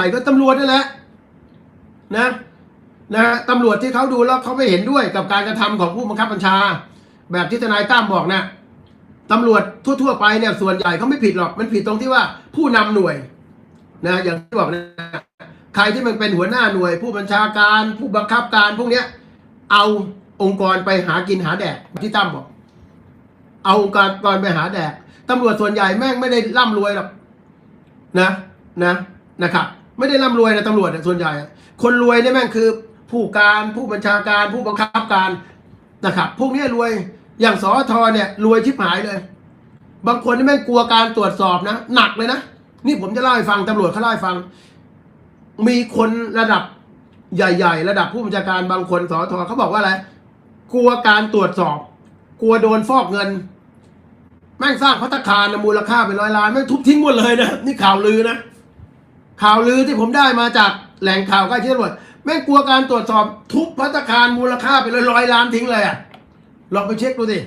ญ่ก็ตำรวจนั่นแหละนะนะตำรวจที่เขาดูแล้วเขาไม่เห็นด้วยกับการกระทำของผู้บังคับบัญชา แบบที่ทนายตั้มบอกนะตำรวจทั่วๆไปเนี่ยส่วนใหญ่เขาไม่ผิดหรอกมันผิดตรงที่ว่าผู้นำหน่วยนะอย่างที่บอกนะใครที่มันเป็นหัวหน้าหน่วย ผู้บัญชาการผู้บังคับการพวกเนี้ย เอาองค์กรไปหากินหาแดกที่ตั้มบอก เอาองค์กรกรไปหาแดกตำรวจส่วนใหญ่แม่งไม่ได้ร่ำรวยหรอกนะนะนะครับ ไม่ได้ร่ำรวยนะตำรวจเนี่ยส่วนใหญ่ คนรวยเนี่ยแม่งคือ ผู้การผู้บัญชาการผู้บังคับการนะครับพวกนี้รวยอย่างสอทอเนี่ยรวยชิบหายเลย บางคนนี่แม่งกลัวการตรวจสอบนะ หนักเลยนะนี่ผมจะเล่าให้ฟังตำรวจเขาเล่าให้ฟัง มีคนระดับใหญ่ๆ ระดับผู้บัญชาการบางคนสอทอเขาบอกว่าอะไรกลัวการตรวจสอบ กลัวโดนฟอกเงิน แม่งสร้างพัตตาคารนะมูลค่าเป็นร้อยล้านแม่งทุบทิ้งหมดเลยนะนี่ข่าวลือนะ ข่าวลือที่ผมได้มาจากแหล่งข่าวใกล้ชิดตำรวจแม่งกลัวการตรวจสอบทุบพัตคารมูลค่าเป็นร้อยล้านทิ้งเลยอะลองไปเช็คดูสิ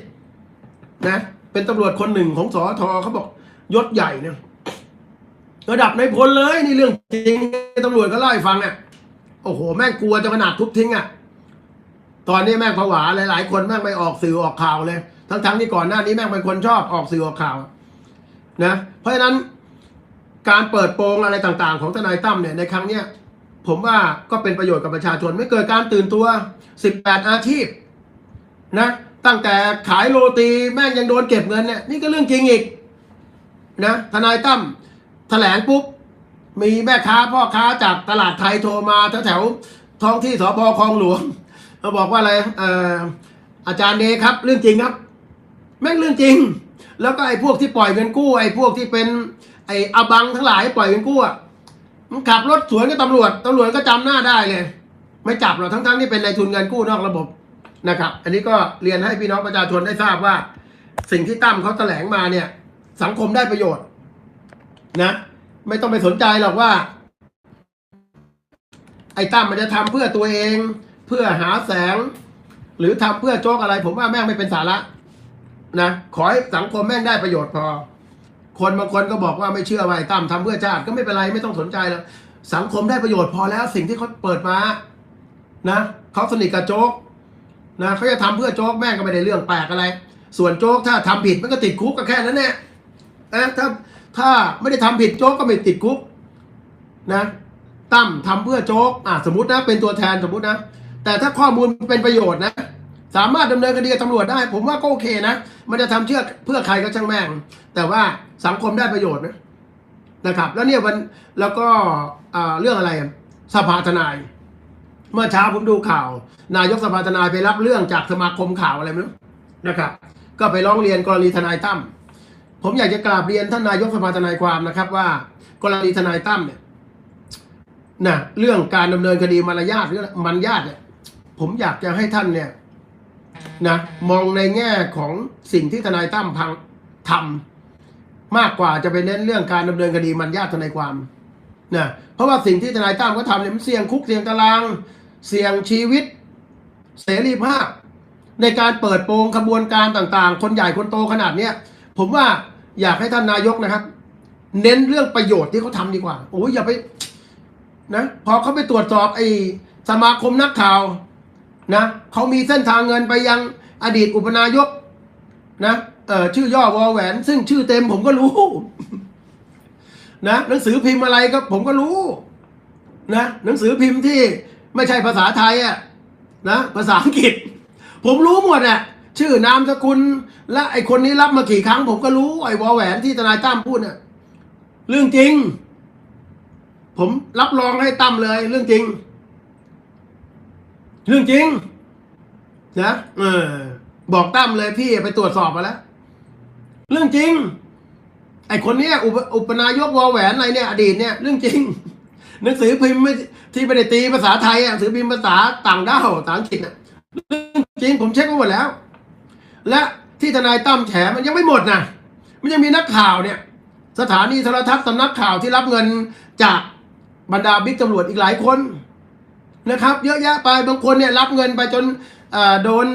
นะเป็นตำรวจคนหนึ่งของสอทอเขาบอกยศใหญ่เนี่ยระดับในพลเลยนี่เรื่องจริงตำรวจก็เล่าให้ฟังเนี่ยโอ้โห แม่งกลัวจะขนาดทุบทิ้งอะตอนนี้แม่งผวาหลายๆคนแม่งไปออกสื่อออกข่าวเลย ทั้งๆที่ก่อนหน้านี้แม่งเป็นคนชอบออกสื่อออกข่าวนะเพราะฉะนั้น การเปิดโปงอะไรต่างๆ ของทนายตั้มเนี่ยในครั้งเนี้ยผมว่าก็เป็นประโยชน์กับประชาชนไม่เกิดการตื่นตัว 18 อาชีพนะตั้งแต่ขายโรตีแม่งยังโดนเก็บเงินเนี่ยนี่ก็เรื่องจริงอีกนะทนายตั้มแถลงปุ๊บมีแม่ค้าพ่อค้าจากตลาดไทยโทรมาแถวๆท้องที่สพคลองหลวงเขาบอกว่าอะไรเอ่ออาจารย์เดครับ เรื่องจริงครับ แม่งเรื่องจริง แล้วก็ไอ้พวกที่ปล่อยเงินกู้ไอ้พวกที่เป็นไอ้อาบังทั้งหลายปล่อยเงินกู้อะมันขับรถสวนกับตำรวจตำรวจก็จำหน้าได้เลย ไม่จับหรอกทั้งๆที่เป็นนายทุนเงินกู้นอกระบบนะครับ อันนี้ก็เรียนให้พี่น้องประชาชนได้ทราบว่า สิ่งที่ตั้มเขาแถลงมาเนี่ย สังคมได้ประโยชน์ นะ ไม่ต้องไปสนใจหรอกว่า ไอ้ตั้มมันจะทำเพื่อตัวเอง เพื่อหาแสง หรือทำเพื่อโจกอะไร ผมว่าแม่งไม่เป็นสาระนะขอให้สังคมแม่งได้ประโยชน์พอ คนบางคนก็บอกว่าไม่เชื่อว่าไอ้ตั้มทำเพื่อชาติก็ไม่เป็นไรไม่ต้องสนใจแล้วสังคมได้ประโยชน์พอแล้วสิ่งที่เขาเปิดมานะเขาสนิทกับโจ๊กนะเขาจะทำเพื่อโจ๊กแม่งก็ไม่ได้เรื่องแปลกอะไร ส่วนโจ๊กถ้าทำผิดมันก็ติดคุกก็แค่นั้นแหละนะถ้าถ้าไม่ได้ทำผิดโจ๊กก็ไม่ติดคุกนะตั้มทำเพื่อโจ๊กอะสมมตินะเป็นตัวแทนสมมตินะแต่ถ้าข้อมูลเป็นประโยชน์นะ สามารถดำเนินคดีกับตำรวจได้ ผมว่าก็โอเคนะ มันจะทำเชื่อเพื่อใครก็ช่างแม่ง แต่ว่าสังคมได้ประโยชน์นะนะครับ แล้วเนี่ยวันแล้วก็เรื่องอะไรสภาทนาย เมื่อเช้าผมดูข่าว นายกสภาทนายไปรับเรื่องจากสมาคมข่าวอะไรไม่รู้นะครับ ก็ไปร้องเรียนกรณีทนายตั้มผมอยากจะกราบเรียนท่านนายกสภาทนายความนะครับ ว่ากรณีทนายตั้มเนี่ยนะเรื่องการดำเนินคดีมารยาทหรือมันญาติเนี่ยผมอยากจะให้ท่านเนี่ย นะมองในแง่ของสิ่งที่ทนายตั้มพังทำมากกว่าจะไปเน้นเรื่องการดำเนินคดีมันญาติทนายความนะเพราะว่าสิ่งที่ทนายตั้มเขาทำเนี่ยมันเสี่ยงคุกเสี่ยงตาราง เสี่ยงชีวิต เสรีภาพ ในการเปิดโปงขบวนการต่างๆ คนใหญ่คนโตขนาดเนี้ยผมว่าอยากให้ท่านนายกนะครับ เน้นเรื่องประโยชน์ที่เขาทำดีกว่าโอ้ยอย่าไปนะพอเขาไปตรวจสอบไอ้สมาคมนักข่าว นะเขามีเส้นทางเงินไปยังอดีตอุปนายกนะเออชื่อย่อวอแหวน ซึ่งชื่อเต็มผมก็รู้ นะหนังสือพิมพ์อะไรก็ผมก็รู้ นะหนังสือพิมพ์ที่ไม่ใช่ภาษาไทยอะนะภาษาอังกฤษ ผมรู้หมดอะชื่อนามสกุลและไอคนนี้รับมากี่ครั้ง ผมก็รู้ไอวอแหวนที่ทนายตั้มพูดเนี่ยเรื่องจริง ผมรับรองให้ตั้มเลยเรื่องจริง เรื่องจริงนะเออ บอกตั้มเลยพี่ไปตรวจสอบมาแล้ว เรื่องจริง ไอคนเนี้ยอุปอุปนายกวอแหวนอะไรเนี่ย อดีตเนี่ยเรื่องจริง หนังสือพิมพ์ไม่ที่ไม่ได้ตีภาษาไทยอะหนังสือพิมพ์ภาษาต่างด้าวต่างอังกฤษอะเรื่องจริงผมเช็คมาหมดแล้ว และที่ทนายตั้มแฉมันยังไม่หมดนะมันยังมีนักข่าวเนี่ย สถานีโทรทัศน์สำนักข่าวที่รับเงินจากบรรดาบิ๊กตำรวจอีกหลายคน นะครับ เยอะแยะไปบางคนเนี่ยรับเงินไปจนโดน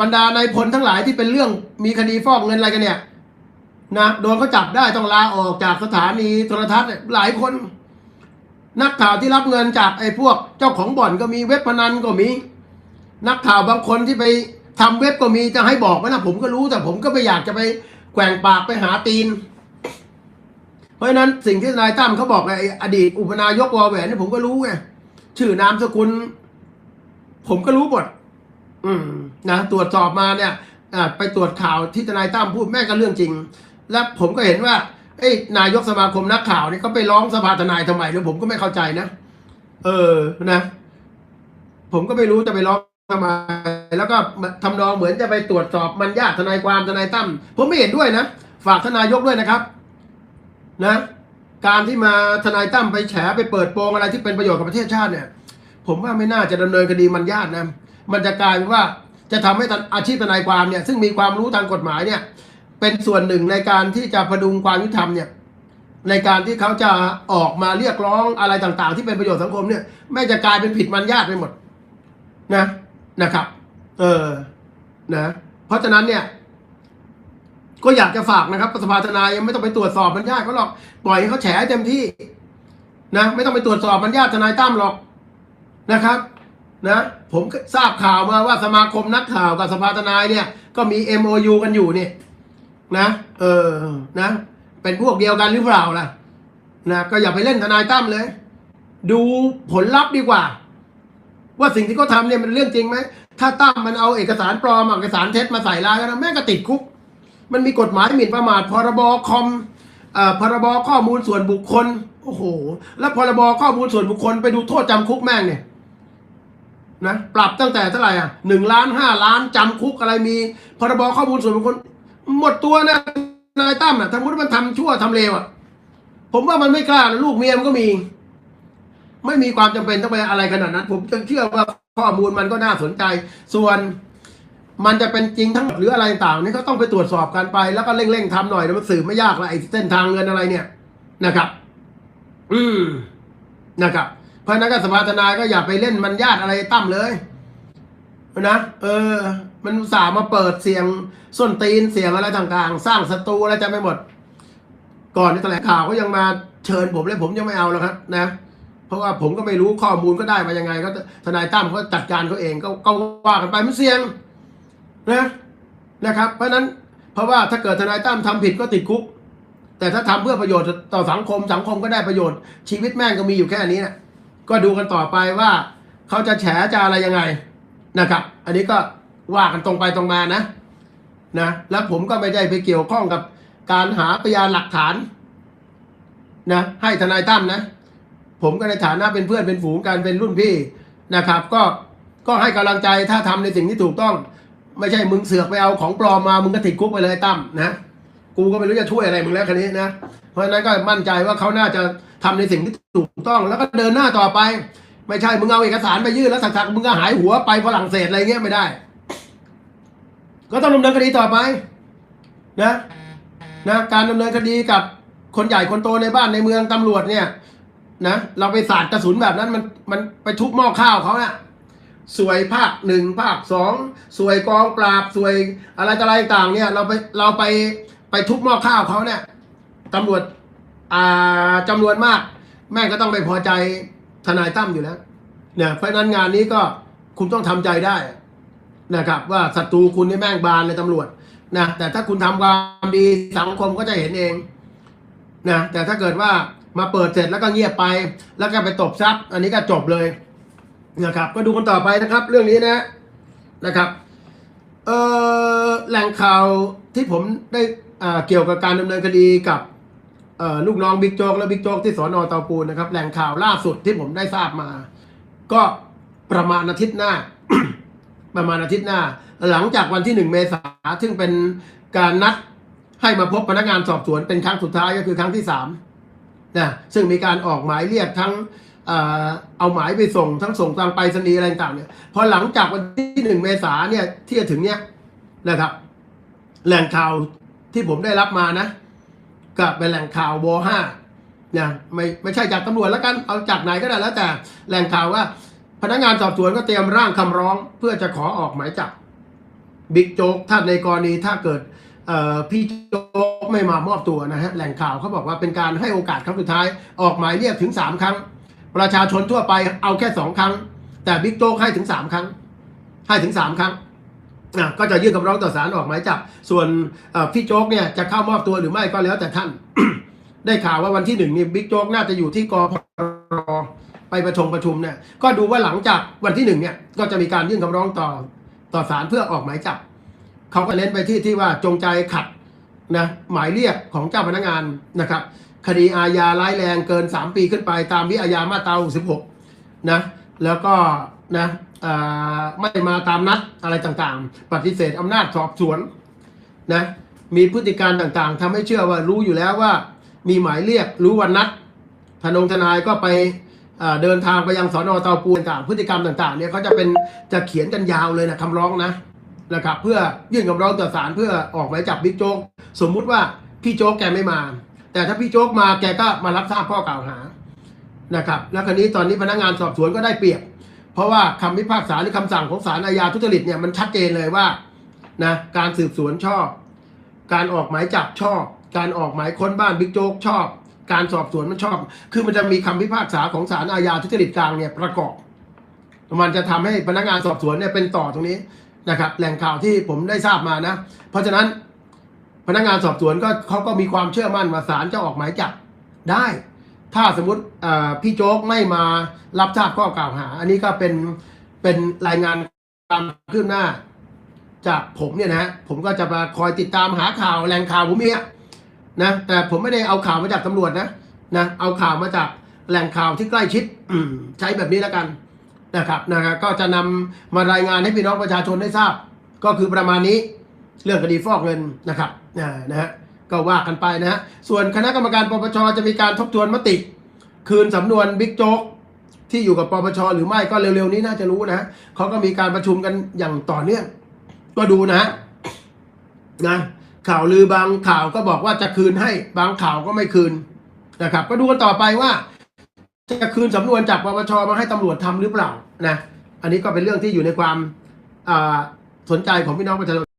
บรรดานายพลทั้งหลายที่เป็นเรื่องมีคดีฟอกเงินอะไรกันเนี่ยนะโดนเขาจับได้ต้องลาออกจากสถานีโทรทัศน์เนี่ยหลายคน นักข่าวที่รับเงินจากไอ้พวกเจ้าของบ่อนก็มีเว็บพนันก็มี นักข่าวบางคนที่ไปทำเว็บก็มีจะให้บอกไหมนะผมก็รู้แต่ผมก็ไม่อยากจะไปแกว่งปากไปหาตีน เพราะฉะนั้นสิ่งที่นายตั้มเขาบอกไอ้อดีตอุปนายกวอแหวนนี่ผมก็รู้ไง ชื่อนามสกุล ผมก็รู้หมดอืมนะตรวจสอบมาเนี่ยไปตรวจข่าวที่ทนายตั้มพูดแม่ก็เรื่องจริง และผมก็เห็นว่าเอ้นายกสมาคมนักข่าวนี่เขาไปร้องสภาทนายทำไมเนี่ยผมก็ไม่เข้าใจนะเออนะ ผมก็ไม่รู้จะไปร้องทำไมแล้วก็ทำนองเหมือนจะไปตรวจสอบมันญาติทนายความทนายตั้มผมไม่เห็นด้วยนะ ฝากทนายกด้วยนะครับ นะ การที่มาทนายตั้มไปแฉไปเปิดโปงอะไรที่เป็นประโยชน์กับประเทศชาติเนี่ย ผมว่าไม่น่าจะดำเนินคดีมันญาตินะมันจะกลายเป็นว่าจะทำให้อาชีพทนายความเนี่ยซึ่งมีความรู้ทางกฎหมายเนี่ยเป็นส่วนหนึ่งในการที่จะพดุงความยุติธรรมเนี่ยในการที่เขาจะออกมาเรียกร้องอะไรต่างๆ ที่เป็นประโยชน์สังคมเนี่ยแม่จะกลายเป็นผิดมันญาติไปหมดนะนะครับ เออนะ เพราะฉะนั้นเนี่ย ก็อยากจะฝากนะครับสภาทนายยังไม่ต้องไปตรวจสอบมันญาติเขาหรอกปล่อยให้เขาแฉให้เต็มที่นะไม่ต้องไปตรวจสอบมันญาติทนายตั้มหรอกนะครับนะผมทราบข่าวมาว่าสมาคมนักข่าวกับสภาทนายเนี่ย ก็มี MOU กันอยู่เนี่ยนะเออนะ เป็นพวกเดียวกันหรือเปล่าล่ะนะก็อย่าไปเล่นทนายตั้มเลย ดูผลลัพธ์ดีกว่า ว่าสิ่งที่เขาทำเนี่ยมันเรื่องจริงไหมถ้าตั้มมันเอาเอกสารปลอมเอกสารเท็จมาใส่ร้ายกันแม่ก็ติดคุก มันมีกฎหมายหมิ่นประมาทพรบคอมอพรบข้อมูลส่วนบุคคล โอ้โห แล้วพรบข้อมูลส่วนบุคคลไปดูโทษจำคุกแม่งเนี่ยนะปรับตั้งแต่เท่าไหร่อะหนึ่งล้านห้าล้านจำคุกอะไรมี พรบข้อมูลส่วนบุคคล หมดตัวนะนายตั้มอะถ้ามุติมันทำชั่วทำเลวอะ ผมว่ามันไม่กล้านะลูกเมียมันก็มี ไม่มีความจำเป็นต้องไปอะไรขนาดนั้น ผมเชื่อว่าข้อมูลมันก็น่าสนใจ ส่วน มันจะเป็นจริงทั้งหรืออะไรต่างนี่ก็ต้องไปตรวจสอบกันไป แล้วก็เร่งๆทำหน่อยนะมันสืบไม่ยากละไอ้เส้นทางเงินอะไรเนี่ยนะครับ อืมนะครับเพราะนั้นก็สภาทนายก็อย่าไปเล่นมันญาติอะไรตั้มเลยนะเออ มันสามาเปิดเสียงส้นตีนเสียงอะไรต่างๆ สร้างศัตรูอะไรจะไม่หมด ก่อนในแถลงข่าวก็ยังมาเชิญผมเลยผมยังไม่เอาแล้วครับนะเพราะว่าผมก็ไม่รู้ข้อมูลก็ได้มายังไง ก็ทนายตั้มเขาจัดการเขาเองก็ก็ว่ากันไปมันเสี่ยง นะนะครับ เพราะนั้นเพราะว่าถ้าเกิดทนายตั้มทำผิดก็ติดคุก แต่ถ้าทำเพื่อประโยชน์ต่อสังคมสังคมก็ได้ประโยชน์ ชีวิตแม่งก็มีอยู่แค่นี้นะก็ดูกันต่อไปว่า เขาจะแฉจะอะไรยังไงนะครับ อันนี้ก็ว่ากันตรงไปตรงมานะนะแล้วผมก็ไม่ได้ไปเกี่ยวข้องกับการหาพยานหลักฐานนะให้ทนายตั้มนะ ผมก็ในฐานะเป็นเพื่อนเป็นฝูงกันเป็นรุ่นพี่นะครับ ก็ก็ให้กำลังใจถ้าทำในสิ่งที่ถูกต้อง ไม่ใช่มึงเสือกไปเอาของปลอมมามึงก็ติดคุกไปเลยตั้มนะกูก็ไม่รู้จะช่วยอะไรมึงแล้วคันนี้นะเพราะฉะนั้นก็มั่นใจว่าเขาน่าจะทำในสิ่งที่ถูกต้อง แล้วก็เดินหน้าต่อไป ไม่ใช่มึงเอาเอกสารไปยื่นแล้วสักๆมึงก็หายหัวไปฝรั่งเศสอะไรเงี้ยไม่ได้ ก็ต้องดำเนินคดีต่อไป นะนะการดำเนินคดีกับคนใหญ่คนโตในบ้านในเมืองตำรวจเนี่ย นะเราไปสาดกระสุนแบบนั้นมันมันไปทุบหม้อข้าวเขาเนะ่ย สวยภาคหนึ่งภาคสองสวยกองปราบสวยอะไรต่ออะไรต่างเนี่ยเราไปเราไปไปทุบหม้อข้าวเขาเนี่ยตำรวจอ่าจำนวนมาก แม่ก็ต้องไปพอใจทนายตั้มอยู่แล้วเนี่ยเพราะนั้นงานนี้ก็คุณต้องทำใจได้นะครับ ว่าศัตรูคุณนี่แม่งบานเลยตำรวจนะแต่ถ้าคุณทำความดีสังคมก็จะเห็นเองนะแต่ถ้าเกิดว่ามาเปิดเสร็จแล้วก็เงียบไป แล้วก็ไปตบซับอันนี้ก็จบเลย นะครับ ก็ดูกันต่อไปนะครับ เรื่องนี้นะนะครับเอ่อแหล่งข่าวที่ผมได้อ่าเกี่ยวกับการดำเนินคดีกับเอ่อลูกน้องบิ๊กโจ๊กและบิ๊กโจ๊กที่สอนอเตาปูนนะครับแหล่งข่าวล่าสุดที่ผมได้ทราบมา ก็ประมาณอาทิตย์หน้า ประมาณอาทิตย์หน้า หลังจากวันที่หนึ่งเมษาซึ่งเป็นการนัดให้มาพบพนักงานสอบสวนเป็นครั้งสุดท้ายก็คือครั้งที่สามนะซึ่งมีการออกหมายเรียกทั้ง เออเอาหมายไปส่งทั้งส่งทางไปรษณีย์อะไรต่างเนี่ยพอหลังจากวันที่หนึ่งเมษาเนี่ยที่จะถึงเนี่ยนะครับ แหล่งข่าวที่ผมได้รับมานะก็เป็นแหล่งข่าววห้าเนะไม่ไม่ใช่จากตำรวจแล้วกันเอาจากไหนก็ได้แล้วแต่แหล่งข่าวว่า พนักงานสอบสวนก็เตรียมร่างคำร้องเพื่อจะขอออกหมายจับบิ๊กโจ๊กถ้าในกรณีถ้าเกิดเออพี่โจ๊กไม่มามอบตัวนะฮะแหล่งข่าวเขาบอกว่าเป็นการให้โอกาสครั้งสุดท้ายออกหมายเรียกถึงสามครั้ง ประชาชนทั่วไปเอาแค่สองครั้ง แต่บิ๊กโจ๊กให้ถึงสามครั้ง ให้ถึงสามครั้งอะก็จะยื่นคำร้องต่อศาลออกหมายจับ ส่วนพี่โจ๊กเนี่ยจะเข้ามอบตัวหรือไม่ก็แล้วแต่ท่าน ได้ข่าวว่าวันที่หนึ่งนี่บิ๊กโจ๊กน่าจะอยู่ที่กพรไปประชุมประชุมเนี่ย ก็ดูว่าหลังจากวันที่หนึ่งเนี่ยก็จะมีการยื่นคำร้องต่อต่อศาลเพื่อออกหมายจับ เขาก็เน้นไปที่ที่ว่าจงใจขัดนะหมายเรียกของเจ้าพนักงานนะครับ คดีอาญาร้ายแรงเกิน 3 ปีขึ้นไปตามวิอาญามาตรา66นะแล้วก็นะไม่มาตามนัดอะไรต่างๆ ปฏิเสธอำนาจสอบสวนนะมีพฤติการต่างๆทำให้เชื่อว่ารู้อยู่แล้วว่า มีหมายเรียกรู้วันนัดทนงทนายก็ไปเดินทางไปยังสอนอเตาปูนต่างๆพฤติกรรมต่างๆเนี่ยเขาจะเป็นจะเขียนกันยาวเลยนะคำร้องนะนะครับเพื่อยื่นคำร้องต่อศาลเพื่อออกหมายจับบิ๊กโจ๊กสมมุติว่าพี่โจ๊กแกไม่มา แต่ถ้าพี่โจ๊กมาแกก็มารับทราบข้อกล่าวหานะครับ แล้วคราวนี้ตอนนี้พนักงานสอบสวนก็ได้เปรียบ เพราะว่าคำพิพากษาหรือคำสั่งของศาลอาญาทุจริตเนี่ยมันชัดเจนเลยว่านะการสืบสวนชอบ การออกหมายจับชอบ การออกหมายค้นบ้านบิ๊กโจ๊กชอบ การสอบสวนมันชอบ คือมันจะมีคำพิพากษาของศาลอาญาทุจริตกลางเนี่ยประกอบ มันจะทำให้พนักงานสอบสวนเนี่ยเป็นต่อตรงนี้นะครับ แหล่งข่าวที่ผมได้ทราบมานะ เพราะฉะนั้น พนักงานสอบสวนก็เขาก็มีความเชื่อมั่นว่าศาลจะออกหมายจับได้ ถ้าสมมติพี่โจ๊กไม่มารับทราบข้อกล่าวหา อันนี้ก็เป็นเป็นรายงานความคืบหน้า จากผมเนี่ยนะฮะผมก็จะมาคอยติดตามหาข่าวแหล่งข่าวผมเนี่ยนะแต่ผมไม่ได้เอาข่าวมาจากตำรวจนะนะเอาข่าวมาจากแหล่งข่าวที่ใกล้ชิดอืใช้แบบนี้แล้วกันนะครับนะครับก็จะนำมารายงานให้พี่น้องประชาชนได้ทราบ ก็คือประมาณนี้ เรื่องคดีฟอกเงินนะครับนะฮะก็ว่ากันไปนะฮะส่วนคณะกรรมการปปชจะมีการทบทวนมติ คืนสำนวนบิ๊กโจ๊กที่อยู่กับปปชหรือไม่ก็เร็วๆนี้น่าจะรู้นะฮะเขาก็มีการประชุมกันอย่างต่อเนื่องก็ดูนะฮะนะข่าวลือบางข่าวก็บอกว่าจะคืนให้บางข่าวก็ไม่คืนนะครับ ก็ดูกันต่อไปว่า จะคืนสำนวนจากปปชมาให้ตำรวจทำหรือเปล่านะอันนี้ก็เป็นเรื่องที่อยู่ในความสนใจของพี่น้องประชาชน